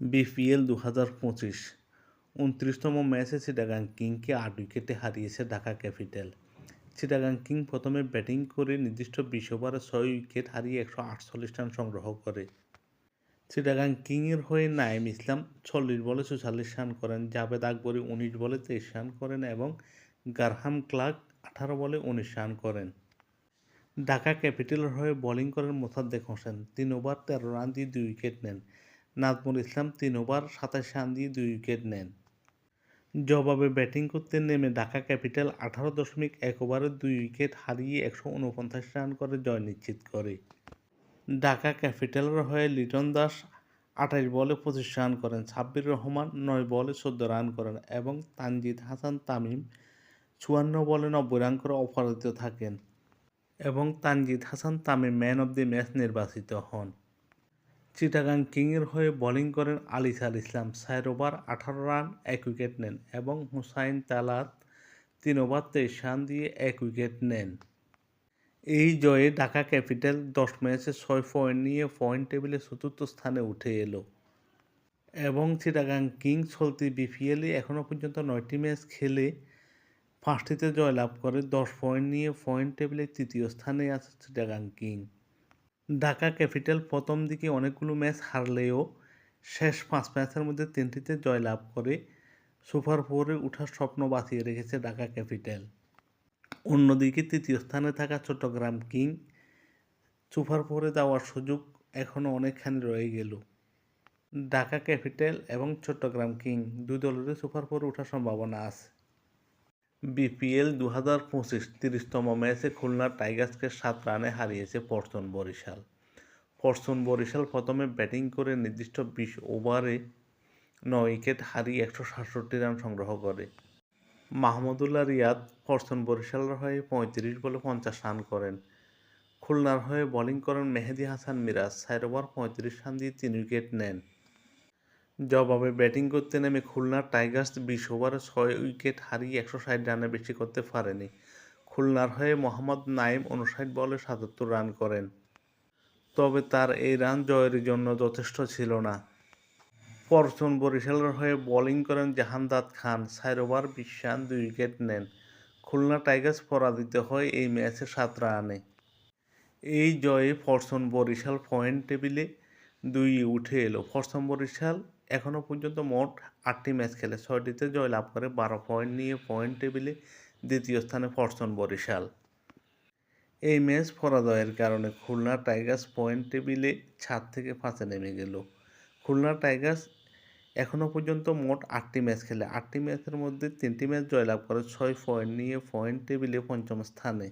BPL দু হাজার পঁচিশ। উনত্রিশতম ম্যাচে চিটাগাং কিংকে আট উইকেটে হারিয়েছে ঢাকা ক্যাপিটাল। চিটাগাং কিং প্রথমে ব্যাটিং করে নির্দিষ্ট বিশ ওভারে ছয় উইকেট হারিয়ে একশো আটচল্লিশ রান সংগ্রহ করে। চিটাগাং কিংয়ের হয়ে নাইম ইসলাম চল্লিশ বলে চুয়াল্লিশ রান করেন, জাভেদ আকবরী উনিশ বলে তেইশ রান করেন এবং গারহাম ক্লার্ক আঠারো বলে উনিশ রান করেন। ঢাকা ক্যাপিটালের হয়ে বোলিং করেন মোসাদ্দেক হোসেন, তিন ওভার তেরো রান দিয়ে দুই উইকেট নেন। নাজমুল ইসলাম তিন ওভার, সাতাশ রান দিয়ে দুই উইকেট নেন। জবাবে ব্যাটিং করতে নেমে ঢাকা ক্যাপিটাল আঠারো দশমিক এক ওভারে দুই উইকেট হারিয়ে একশো উনপঞ্চাশ রান করে জয় নিশ্চিত করে। ঢাকা ক্যাপিটালের হয়ে লিটন দাস আঠাশ বলে পঁচিশ রান করেন, সাব্বির রহমান নয় বলে চোদ্দ রান করেন এবং তানজিদ হাসান তামিম চুয়ান্ন বলে নব্বই রান করে অপরাজিত থাকেন এবং Tanzid Hasan Tamim man of the match নির্বাচিত হন। চিটাগাং কিংয়ের হয়ে বোলিং করেন আলিসার ইসলাম। চার ওভার, আঠারো রান, এক উইকেট নেন এবং হুসাইন তালাত তিন ওভার, তেইশ রান দিয়ে এক উইকেট নেন। এই জয়ে ঢাকা ক্যাপিটাল দশ ম্যাচে ছয় পয়েন্ট নিয়ে পয়েন্ট টেবিলে চতুর্থ স্থানে উঠে এলো। এবং চিটাগাং কিং চলতি বিপিএলে এখনও পর্যন্ত নয়টি ম্যাচ খেলে পাঁচটিতে জয়লাভ করে, দশ পয়েন্ট নিয়ে পয়েন্ট টেবিলে তৃতীয় স্থানে আছে চিটাগাং কিং। ঢাকা ক্যাপিটাল প্রথম দিকে অনেকগুলো ম্যাচ হারলেও শেষ পাঁচ ম্যাচের মধ্যে তিনটিতে জয়লাভ করে সুপার ফোরে ওঠার স্বপ্ন বাঁচিয়ে রেখেছে ঢাকা ক্যাপিটাল। অন্যদিকে তৃতীয় স্থানে থাকা চট্টগ্রাম কিং সুপার ফোরে যাওয়ার সুযোগ এখনও অনেকখানি রয়ে গেল। ঢাকা ক্যাপিটাল এবং চট্টগ্রাম কিং দুই দলেরই সুপার ফোরে ওঠার সম্ভাবনা আছে। বিপিএল দু হাজার পঁচিশ তিরিশতম ম্যাচে খুলনা টাইগার্সকে সাত রানে হারিয়েছে পর্তন বরিশাল। পর্তন বরিশাল প্রথমে ব্যাটিং করে নির্দিষ্ট বিশ ওভারে নয় উইকেট হারিয়ে একশো সাতষট্টি রান সংগ্রহ করে। মাহমুদুল্লাহ রিয়াদ পর্তন বরিশালের হয়ে পঁয়ত্রিশ বলে পঞ্চাশ রান করেন। খুলনার হয়ে বোলিং করেন মেহেদি হাসান মিরাজ, চার ওভার পঁয়ত্রিশ রান দিয়ে তিন উইকেট নেন। জবাবে ব্যাটিং করতে নেমে খুলনা টাইগার্স বিশ ওভারে ছয় উইকেট হারিয়ে একশো ষাট রানে বেশি করতে পারেনি। খুলনার হয়ে মোহাম্মদ নাইম উনষাট বলে সাতাত্তর রান করেন। তবে তার এই রান জয়ের জন্য যথেষ্ট ছিল না। পরচুন বরিশালের হয়ে বোলিং করেন জাহানদাদ খান, চার ওভার বিশ রান, দুই উইকেট নেন। খুলনা টাইগার্স পরাজিত হয় এই ম্যাচে সাত রানে। এই জয়ে ফরচুন বরিশাল পয়েন্ট টেবিলে দুই উঠে এলো। ফরচুন বরিশাল এখনও পর্যন্ত মোট আটটি ম্যাচ খেলে। ছয়টিতে জয়লাভ করে বারো পয়েন্ট নিয়ে পয়েন্ট টেবিলে দ্বিতীয় স্থানে ফরচুন বরিশাল। এই ম্যাচ পরাজয়ের কারণে খুলনা টাইগার্স পয়েন্ট টেবিলে ছাদ থেকে পাঁচে নেমে গেল। খুলনা টাইগার্স এখনও পর্যন্ত মোট আটটি ম্যাচ খেলে। আটটি ম্যাচের মধ্যে তিনটি ম্যাচ জয়লাভ করে ছয় পয়েন্ট নিয়ে পয়েন্ট টেবিলে পঞ্চম স্থানে।